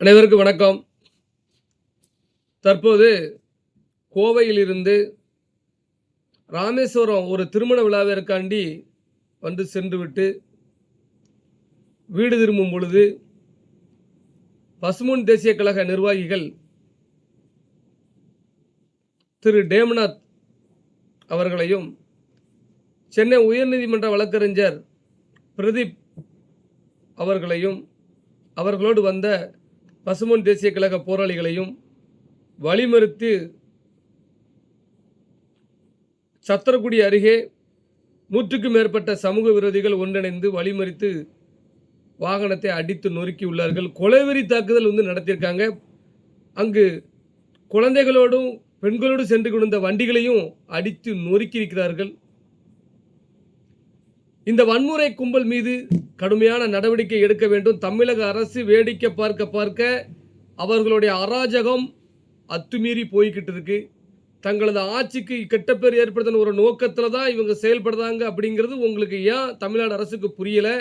அனைவருக்கும் வணக்கம். தற்போது கோவையிலிருந்து ராமேஸ்வரம் ஒரு திருமண விழாவிற்காண்டி வந்து சென்றுவிட்டு வீடு திரும்பும் பொழுது பசுமுன் தேசிய கழக நிர்வாகிகள் திரு டேமநாத் அவர்களையும் சென்னை உயர்நீதிமன்ற வழக்கறிஞர் பிரதீப் அவர்களையும் அவர்களோடு வந்த பசுமன் தேசிய கழக போராளிகளையும் வழிமறுத்து சத்திரக்குடி அருகே நூற்றுக்கும் மேற்பட்ட சமூக விரோதிகள் ஒன்றிணைந்து வழிமறித்து வாகனத்தை அடித்து நொறுக்கியுள்ளார்கள் கொலைவெறி தாக்குதல் வந்து நடத்தியிருக்காங்க. அங்கு குழந்தைகளோடும் பெண்களோடு சென்று கொண்டிருந்த வண்டிகளையும் அடித்து நொறுக்கியிருக்கிறார்கள் இந்த வன்முறை கும்பல் மீது கடுமையான நடவடிக்கை எடுக்க வேண்டும். தமிழக அரசு வேடிக்கை பார்க்க பார்க்க அவர்களுடைய அராஜகம் அத்துமீறி போய்கிட்டு இருக்கு. தங்களது ஆட்சிக்கு கெட்ட பேர் ஏற்படுத்தின ஒரு நோக்கத்தில் தான் இவங்க செயல்படுறாங்க அப்படிங்கிறது உங்களுக்கு ஏன் தமிழ்நாடு அரசுக்கு புரியலை?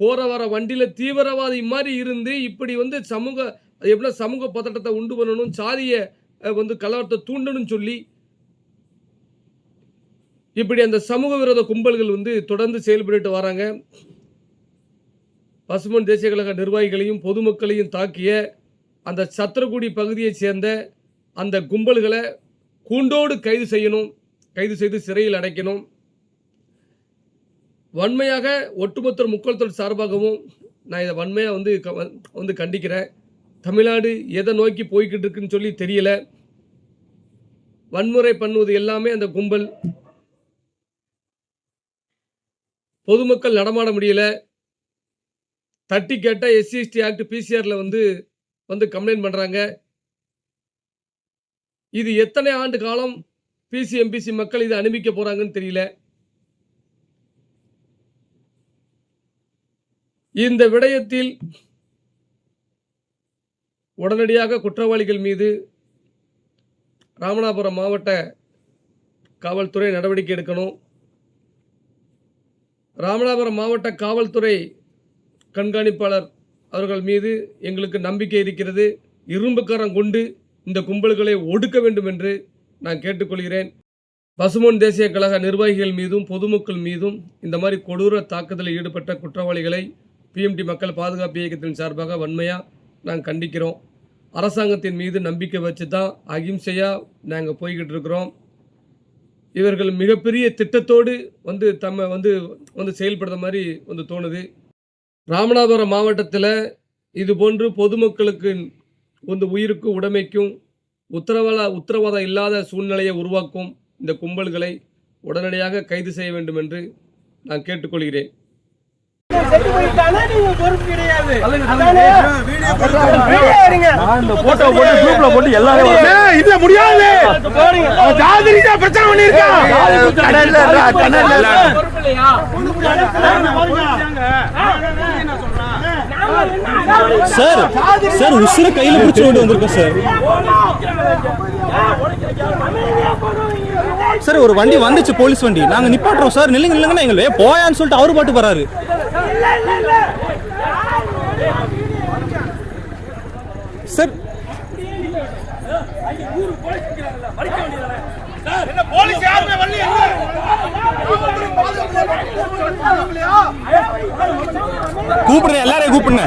போகிற வர வண்டியில் தீவிரவாதி மாதிரி இருந்து இப்படி வந்து சமூக அது எப்படின்னா சமூக பதட்டத்தை உண்டு பண்ணணும் சாதியை வந்து கலவரத்தை தூண்டணும்னு சொல்லி இப்படி அந்த சமூக விரோத கும்பல்கள் வந்து தொடர்ந்து செயல்பட்டு வராங்க. பசுமன் தேசிய கழக நிர்வாகிகளையும் பொதுமக்களையும் தாக்கிய அந்த சத்திரக்குடி பகுதியைச் சேர்ந்த அந்த கும்பல்களை கூண்டோடு கைது செய்யணும் கைது செய்து சிறையில் அடைக்கணும். வன்மையாக ஒட்டுமொத்த முக்கோளத்தோடு சார்பாகவும் நான் இதை வன்மையாக வந்து க- வந்து கண்டிக்கிறேன். தமிழ்நாடு எதை நோக்கி போய்கிட்டு இருக்குன்னு சொல்லி தெரியல. வன்முறை பண்ணுவது எல்லாமே அந்த கும்பல். பொதுமக்கள் நடமாட முடியல. தட்டி கேட்டால் எஸ்சிஎஸ்டி ஆக்ட் பிசிஆரில் வந்து வந்து கம்ப்ளைண்ட் பண்ணுறாங்க இது எத்தனை ஆண்டு காலம் பிசி எம்பிசி மக்கள் இதை அனுபவிக்க போகிறாங்கன்னு தெரியல. இந்த விடயத்தில் உடனடியாக குற்றவாளிகள் மீது ராமநாதபுரம் மாவட்ட காவல்துறை நடவடிக்கை எடுக்கணும். ராமநாதபுரம் மாவட்ட காவல்துறை கண்காணிப்பாளர் அவர்கள் மீது எங்களுக்கு நம்பிக்கை இருக்கிறது. இரும்புக்கரம் கொண்டு இந்த கும்பல்களை ஒடுக்க வேண்டும் என்று நான் கேட்டுக்கொள்கிறேன். பசுமன் தேசிய கழக நிர்வாகிகள் மீதும் பொதுமக்கள் மீதும் இந்த மாதிரி கொடூர தாக்குதலில் ஈடுபட்ட குற்றவாளிகளை பிஎம்டி மக்கள் பாதுகாப்பு இயக்கத்தின் சார்பாக வன்மையாக நாங்கள் கண்டிக்கிறோம். அரசாங்கத்தின் மீது நம்பிக்கை வச்சு தான் அகிம்சையாக நாங்கள் போய்கிட்டு இருக்கிறோம். இவர்கள் மிகப்பெரிய திட்டத்தோடு வந்து தம்மை வந்து வந்து செயல்படுற மாதிரி வந்து தோணுது. ராமநாதபுரம் மாவட்டத்தில் இது போன்று பொதுமக்களுக்கு வந்து உயிருக்கும் உடைமைக்கும் உத்தரவாத உத்தரவாதம் இல்லாத சூழ்நிலையை உருவாக்கும் இந்த கும்பல்களை உடனடியாக கைது செய்ய வேண்டும் என்று நான் கேட்டுக்கொள்கிறேன். நீங்க பொறுப்பு கிடையாது போட்டோ போட்டு குரூப்ல போட்டு எல்லாரும் இது முடியாது ஜாதி ரீதியா பிரச்சனை பண்ணிருக்கான் சார் சார் உசுர கையில பிடிச்சு ஓடி வந்திருக்கோம் சார் சார் ஒரு வண்டி வந்துச்சு போலீஸ் வண்டி. நாங்க நிப்பாட்டுறோம் சார். நில்லுங்க நில்லுங்கன்னா எங்களை போயான்னு சொல்லிட்டு அவரு பாட்டு போறாரு சார் போலீஸ் யாருமே வரலையே கூப்பிடுறேன் எல்லாரையும் கூப்பிடுங்க